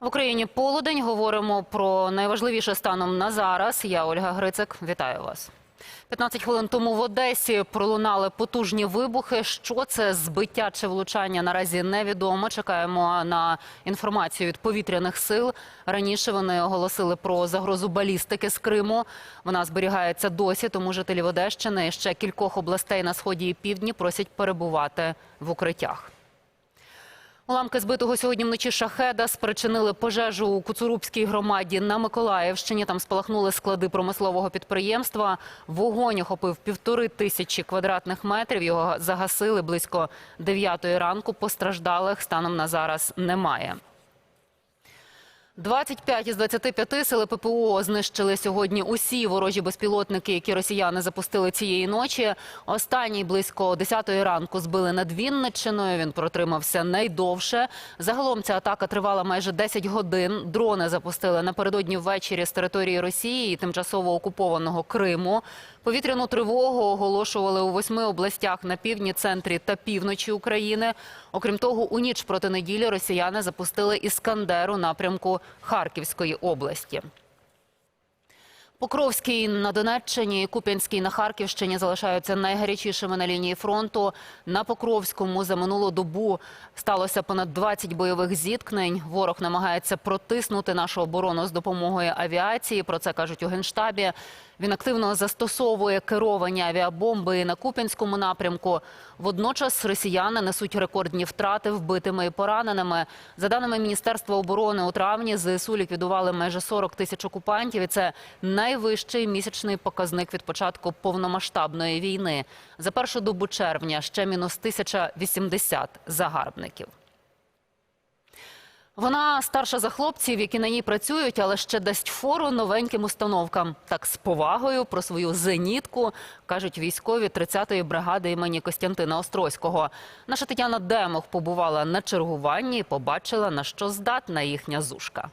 В Україні полудень говоримо про найважливіше станом на зараз. Я Ольга Грицик. Вітаю вас. 15 хвилин тому в Одесі пролунали потужні вибухи. Що це збиття чи влучання наразі невідомо. Чекаємо на інформацію від повітряних сил. Раніше вони оголосили про загрозу балістики з Криму. Вона зберігається досі, тому жителів Одещини і ще кількох областей на сході і півдні просять перебувати в укриттях. Уламки збитого сьогодні вночі шахеда спричинили пожежу у Куцурубській громаді на Миколаївщині. Там спалахнули склади промислового підприємства. Вогонь охопив півтори тисячі квадратних метрів. Його загасили близько 9 ранку. Постраждалих станом на зараз немає. 25 із 25 сили ППО знищили сьогодні усі ворожі безпілотники, які росіяни запустили цієї ночі. Останній близько 10 ранку збили над Вінниччиною. Він протримався найдовше. Загалом ця атака тривала майже 10 годин. Дрони запустили напередодні ввечері з території Росії і тимчасово окупованого Криму. Повітряну тривогу оголошували у восьми областях на півдні, центрі та півночі України. Окрім того, у ніч проти неділі росіяни запустили іскандер у напрямку Харківської області. Покровський на Донеччині Куп'янський на Харківщині залишаються найгарячішими на лінії фронту. На Покровському за минулу добу сталося понад 20 бойових зіткнень. Ворог намагається протиснути нашу оборону з допомогою авіації. Про це кажуть у генштабі. Він активно застосовує керовані авіабомби на Куп'янському напрямку. Водночас росіяни несуть рекордні втрати вбитими і пораненими. За даними Міністерства оборони, у травні ЗСУ ліквідували майже 40 тисяч окупантів. І це найвищий місячний показник від початку повномасштабної війни. За першу добу червня ще мінус 1080 загарбників. Вона старша за хлопців, які на ній працюють, але ще дасть фору новеньким установкам. Так з повагою про свою зенітку кажуть військові 30-ї бригади імені Костянтина Острозького. Наша Тетяна Демох побувала на чергуванні і побачила, на що здатна їхня зушка.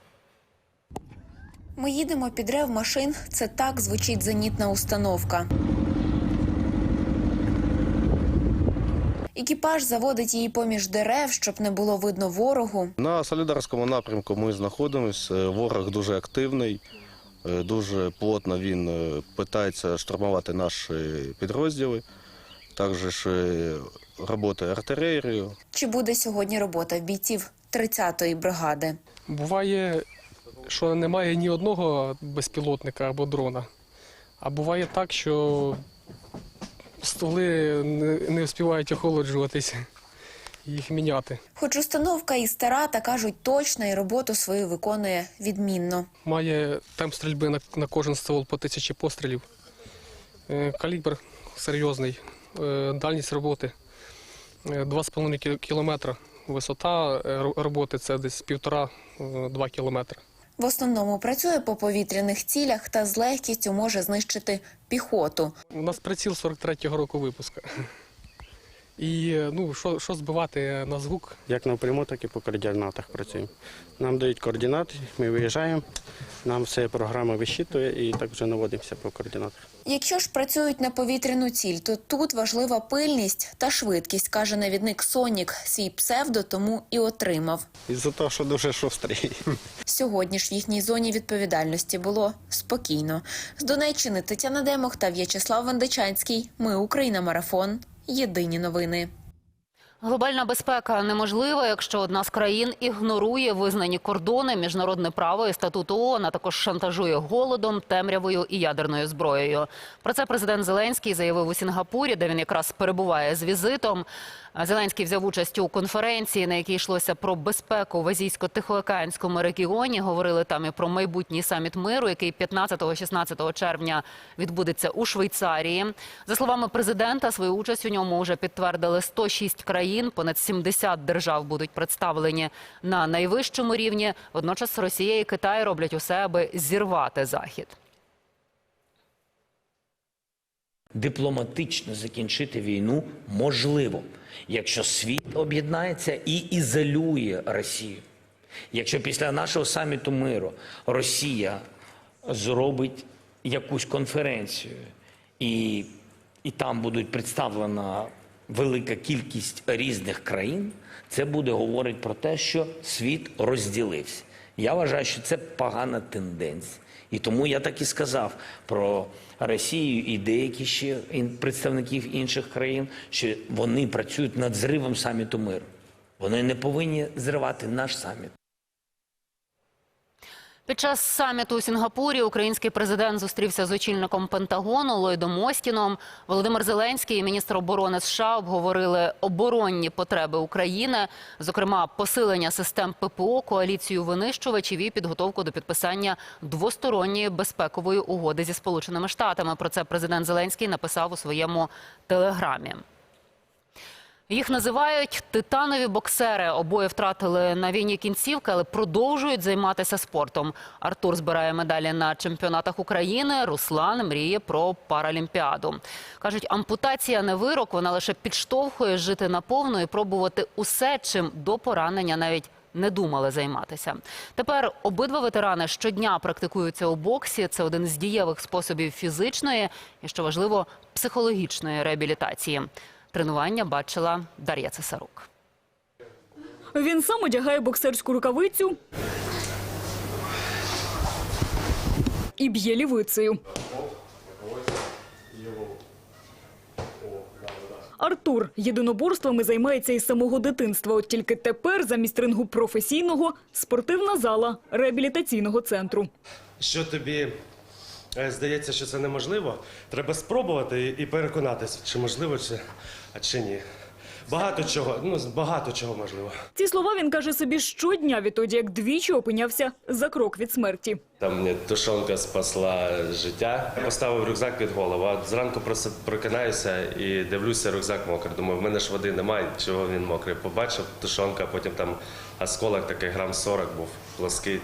Ми їдемо під рев машин. Це так звучить зенітна установка. Екіпаж заводить її поміж дерев, щоб не було видно ворогу. На Солідарському напрямку ми знаходимося. Ворог дуже активний, е, дуже плотно він е, питається штурмувати наші підрозділи. Також е, працює артилерією. Чи буде сьогодні робота в бійців 30-ї бригади? Буває, що немає ні одного безпілотника або дрона. А буває так, що столи не, встигають охолоджуватися, їх міняти. Хоч установка і стара, та кажуть точно, і роботу свою виконує відмінно. Має темп стрільби на, на кожен ствол по тисячі пострілів. Е, Калібр серйозний, Е, дальність роботи е, 2,5 кі- кілометра. Висота е, роботи це десь півтора-два кілометри. В основному працює по повітряних цілях та з легкістю може знищити піхоту. У нас приціл 43-го року випуска. І е, ну, що, що збивати на звук? Як напряму, так і по координатах працюємо. Нам дають координати, ми виїжджаємо, нам все програма вищитує і так вже наводимося по координатах. Якщо ж працюють на повітряну ціль, то тут важлива пильність та швидкість, каже навідник Сонік. Свій псевдо тому і отримав. Із-за того, що дуже шустрий. Сьогодні ж в їхній зоні відповідальності було спокійно. З Донеччини Тетяна Демох та В'ячеслав Вандичанський. Ми Україна. Марафон. Єдині новини. Глобальна безпека неможлива, якщо одна з країн ігнорує визнані кордони, міжнародне право і статут ООН, а також шантажує голодом, темрявою і ядерною зброєю. Про це президент Зеленський заявив у Сінгапурі, де він якраз перебуває з візитом. Зеленський взяв участь у конференції, на якій йшлося про безпеку в азійсько-тихоокеанському регіоні. Говорили там і про майбутній саміт миру, який 15-16 червня відбудеться у Швейцарії. За словами президента, свою участь у ньому вже підтвердили 106 країн. Понад 70 держав будуть представлені на найвищому рівні. Водночас Росія і Китай роблять усе, аби зірвати захід. Дипломатично закінчити війну можливо, якщо світ об'єднається і ізолює Росію. Якщо після нашого саміту миру Росія зробить якусь конференцію і, і там будуть представлена велика кількість різних країн, це буде говорити про те, що світ розділився. Я вважаю, що це погана тенденція. І тому я так і сказав про Росію і деякі ще представників інших країн, що вони працюють над зривом саміту миру. Вони не повинні зривати наш саміт. Під час саміту у Сінгапурі український президент зустрівся з очільником Пентагону Ллойдом Остіном. Володимир Зеленський і міністр оборони США обговорили оборонні потреби України, зокрема посилення систем ППО, коаліцію винищувачів і підготовку до підписання двосторонньої безпекової угоди зі Сполученими Штатами. Про це президент Зеленський написав у своєму телеграмі. Їх називають титанові боксери. Обоє втратили на війні кінцівки, але продовжують займатися спортом. Артур збирає медалі на чемпіонатах України. Руслан мріє про паралімпіаду. Кажуть, ампутація не вирок, вона лише підштовхує жити наповну і пробувати усе, чим до поранення навіть не думали займатися. Тепер обидва ветерани щодня практикуються у боксі. Це один з дієвих способів фізичної і, що важливо, психологічної реабілітації. Тренування бачила Дар'я Цесарук. Він сам одягає боксерську рукавицю і б'є лівицею. Артур єдиноборствами займається із самого дитинства. От тільки тепер замість рингу професійного спортивна зала реабілітаційного центру. що тобі е, здається, що це неможливо, треба спробувати і- і переконатися, чи можливо, чи, а чи ні. Багато чого, ну багато чого можливо. Ці слова він каже собі щодня, відтоді як двічі опинявся за крок від смерті. Там мені тушонка спасла життя. Поставив рюкзак під голову. А зранку просто прокинаюся і дивлюся, рюкзак мокрий. Думаю, в мене ж води немає, чого він мокрий. Побачив тушонка, потім там осколок такий грам 40 був плоский.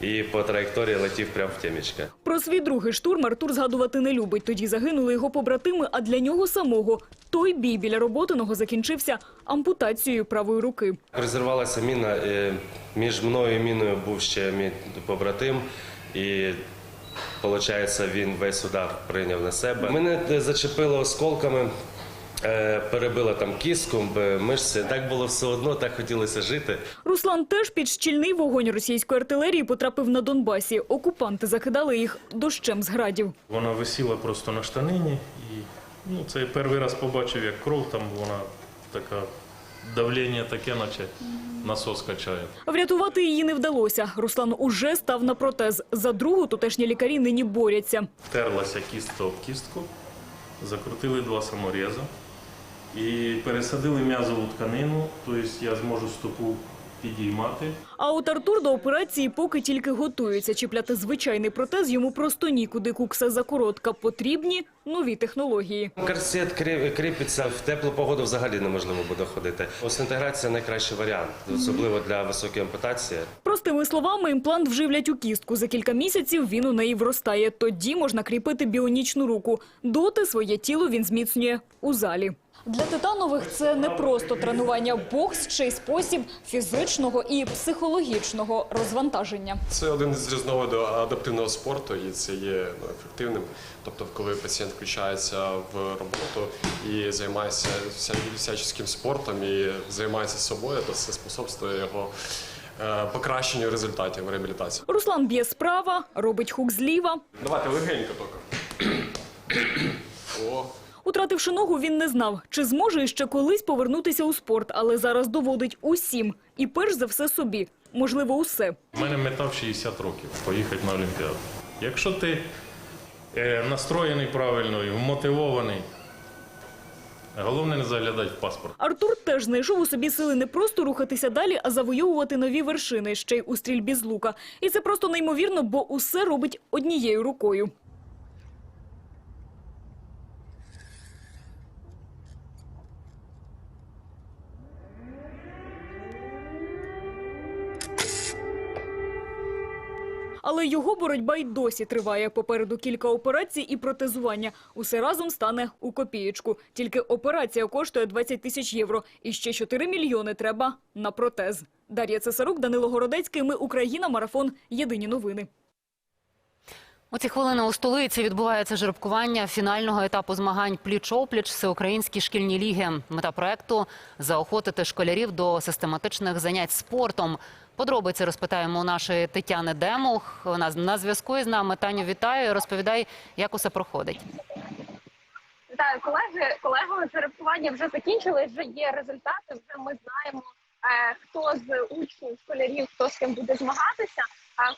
І по траєкторії летів прямо в темічко. Про свій другий штурм Артур згадувати не любить. Тоді загинули його побратими, а для нього самого той бій біля роботиного закінчився ампутацією правої руки. Розірвалася міна. е, Між мною і міною був ще мій побратим, і виходить, він весь удар прийняв на себе. Мене е, зачепило осколками, е, перебило там кістку, мишці. Так було все одно, так хотілося жити. Руслан теж під щільний вогонь російської артилерії потрапив на Донбасі. Окупанти закидали їх дощем з градів. Вона висіла просто на штанині, і ну, це я перший раз побачив, як кров там вона така. Давлення таке, наче насос качає. Врятувати її не вдалося. Руслан уже став на протез. За другу тутешні лікарі нині борються. Терлася кістка об кістку, закрутили два саморези і пересадили м'язову тканину, тобто я зможу стопу підіймати. А от Артур до операції поки тільки готується. Чіпляти звичайний протез йому просто нікуди. Кукса закоротка. Потрібні нові технології. Корсет кріп- кріпиться в теплу погоду взагалі неможливо буде ходити. Осінтеграція найкращий варіант, особливо для високої ампутації. Простими словами, імплант вживлять у кістку. За кілька місяців він у неї вростає. Тоді можна кріпити біонічну руку. Доти своє тіло він зміцнює у залі. Для титанових це не просто тренування. Бокс – ще й спосіб фізичного і психологічного розвантаження. Це один із різновидів адаптивного спорту, і це є ну, ефективним. Тобто, коли пацієнт включається в роботу і займається вся- всяческим спортом і займається собою, то це способствує його е, покращенню результатів реабілітації. Руслан б'є справа, робить хук зліва. Давайте легенько тільки. О, Утративши ногу, він не знав, чи зможе іще колись повернутися у спорт, але зараз доводить усім. І перш за все собі. Можливо, усе. У мене мета в 60 років поїхати на Олімпіаду. Якщо ти е, настроєний правильно і вмотивований, головне не заглядати в паспорт. Артур теж знайшов у собі сили не просто рухатися далі, а завойовувати нові вершини, ще й у стрільбі з лука. І це просто неймовірно, бо усе робить однією рукою. Але його боротьба й досі триває. Попереду кілька операцій і протезування. Усе разом стане у копієчку. Тільки операція коштує 20 тисяч євро. І ще 4 мільйони треба на протез. Дар'я Цесарук, Данило Городецький. Ми Україна. Марафон. Єдині новини. У ці хвилини у столиці відбувається жеребкування фінального етапу змагань пліч-опліч всеукраїнські шкільні ліги. Мета проекту заохотити школярів до систематичних занять спортом. Подробиці розпитаємо у нашої Тетяни Демух. Вона на зв'язку із нами. Таню, вітаю. Розповідай, як усе проходить. Вітаю, колеги. Колеги, жеребкування вже закінчили. Вже є результати. Вже ми знаємо, е, хто з учнів, школярів, хто з ким буде змагатися.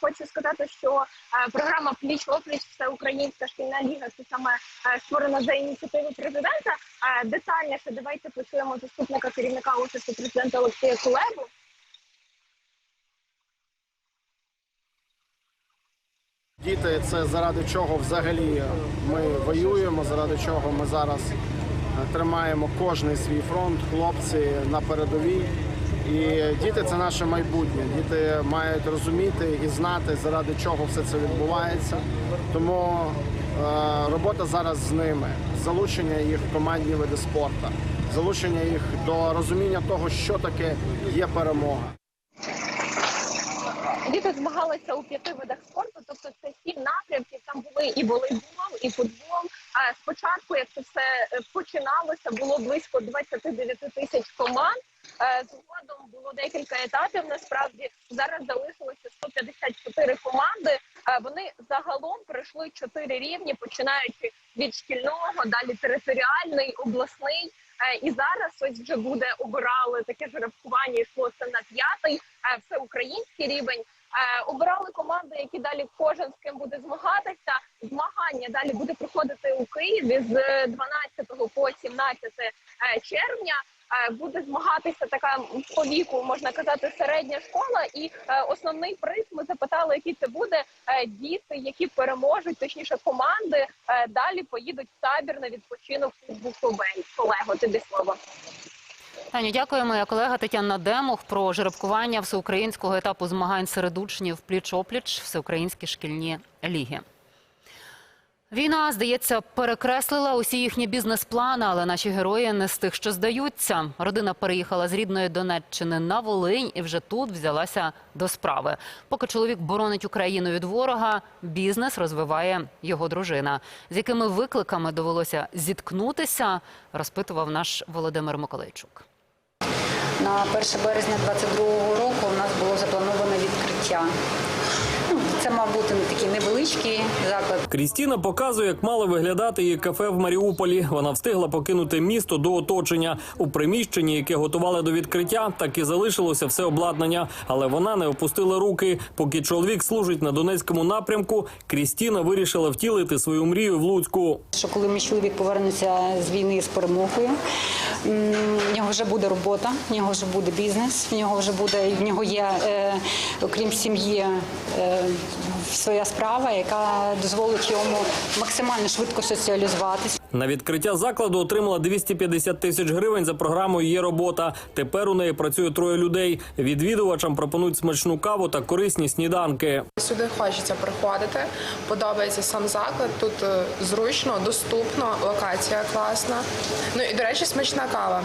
Хочу сказати, що е, програма Пліч опліч всеукраїнська шкільна ліга це саме е, створена за ініціативи президента. Е, Детальніше давайте почуємо заступника керівника офісу президента Олексія Кулебу. Діти це заради чого взагалі ми воюємо, заради чого ми зараз тримаємо кожний свій фронт, хлопці на передовій. І діти це наше майбутнє. Діти мають розуміти і знати, заради чого все це відбувається. Тому е, робота зараз з ними, залучення їх в командні види спорту, залучення їх до розуміння того, що таке є перемога. Діти змагалися у п'яти видах спорту, тобто це сім напрямків. Там були і волейбол, і футбол. А спочатку, як це все е, починалося, було близько 29 тисяч команд. Е, Згодом було декілька етапів. Насправді зараз залишилося 154 команди. Е, Вони загалом пройшли чотири рівні, починаючи від шкільного, далі територіальний, обласний. І зараз ось вже буде обирали таке жеребкування. Йшло це на п'ятий всеукраїнський рівень. Е, Обирали команди, які далі кожен з ким буде змагатися. Змагання далі буде проходити у Києві з 12 по 17 е, червня. Е, Буде змагатися така по віку, можна казати, середня школа. І е, основний приз ми запитали, який це буде. Е, Діти, які переможуть, точніше команди, е, далі поїдуть в табір на відпочинок у Буковель. Колего, тобі слово. Таню, дякую. Моя колега Тетяна Демух про жеребкування всеукраїнського етапу змагань серед учнів пліч-опліч всеукраїнські шкільні ліги. Війна, здається, перекреслила усі їхні бізнес-плани, але наші герої не з тих, що здаються. Родина переїхала з рідної Донеччини на Волинь і вже тут взялася до справи. Поки чоловік боронить Україну від ворога, бізнес розвиває його дружина. З якими викликами довелося зіткнутися, розпитував наш Володимир Миколайчук. На 1 березня 22-го року у нас було заплановане відкриття. Це мав бути такий невеличкий заклад. Крістіна показує, як мало виглядати її кафе в Маріуполі. Вона встигла покинути місто до оточення. У приміщенні, яке готували до відкриття, так і залишилося все обладнання. Але вона не опустила руки. Поки чоловік служить на Донецькому напрямку, Крістіна вирішила втілити свою мрію в Луцьку. Що коли мій чоловік повернеться з війни з перемогою, в нього вже буде робота, в нього вже буде бізнес, в нього вже буде в нього є, е, окрім сім'ї, е, своя справа, яка дозволить йому максимально швидко соціалізуватися. На відкриття закладу отримала 250 тисяч гривень за програмою Є робота. Тепер у неї працює троє людей. Відвідувачам пропонують смачну каву та корисні сніданки. Сюди хочеться приходити. Подобається сам заклад. Тут е, зручно, доступно, локація класна. Ну і до речі, смачна кава.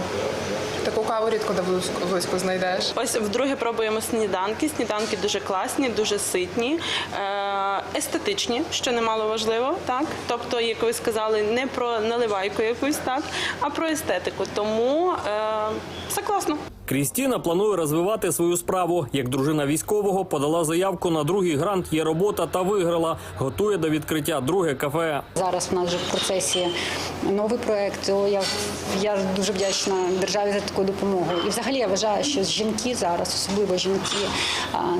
Таку каву рідко де близько- близько знайдеш. Ось вдруге пробуємо сніданки. Сніданки дуже класні, дуже ситні, е, естетичні, що немало важливо, так. Тобто, як ви сказали, не про наливайку якусь, так, а про естетику. Тому е, все класно. Крістіна планує розвивати свою справу. Як дружина військового подала заявку на другий грант Є робота та виграла. Готує до відкриття друге кафе. Зараз в нас вже в процесі новий проект. Я, я дуже вдячна державі за таку допомогу. І взагалі я вважаю, що жінки зараз, особливо жінки,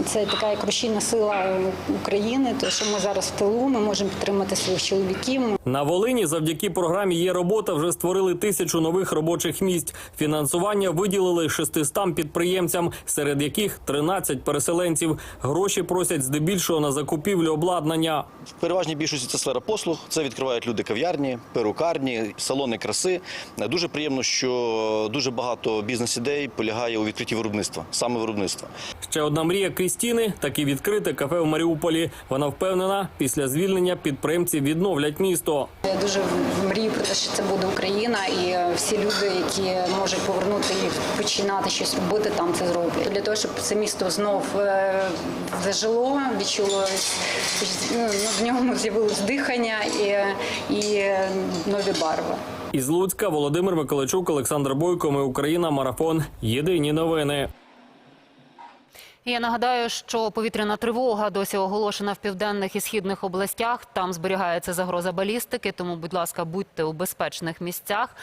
це така як рушійна сила України. То що ми зараз в тилу, ми можемо підтримати своїх чоловіків. На Волині завдяки програмі Є робота вже створили тисячу нових робочих місць. Фінансування виділили 600 підприємцям, серед яких 13 переселенців. Гроші просять здебільшого на закупівлю обладнання. В переважній більшості це сфера послуг. Це відкривають люди кав'ярні, перукарні, салони краси. Дуже приємно, що дуже багато бізнес-ідей полягає у відкритті виробництва, саме виробництва. Ще одна мрія Крістіни – таки відкрите кафе в Маріуполі. Вона впевнена, після звільнення підприємці відновлять місто. Я дуже мрію про те, що це буде Україна, і всі люди, які можуть повернути і починати щось робити, там це зроблять. Для того, щоб це місто знов е, зажило, відчуло ну, в ньому з'явилось дихання і, і нові барви. Із Луцька Володимир Миколайчук, Олександр Бойко. Ми Україна. Марафон. Єдині новини. Я нагадаю, що повітряна тривога досі оголошена в південних і східних областях. Там зберігається загроза балістики. Тому, будь ласка, будьте у безпечних місцях.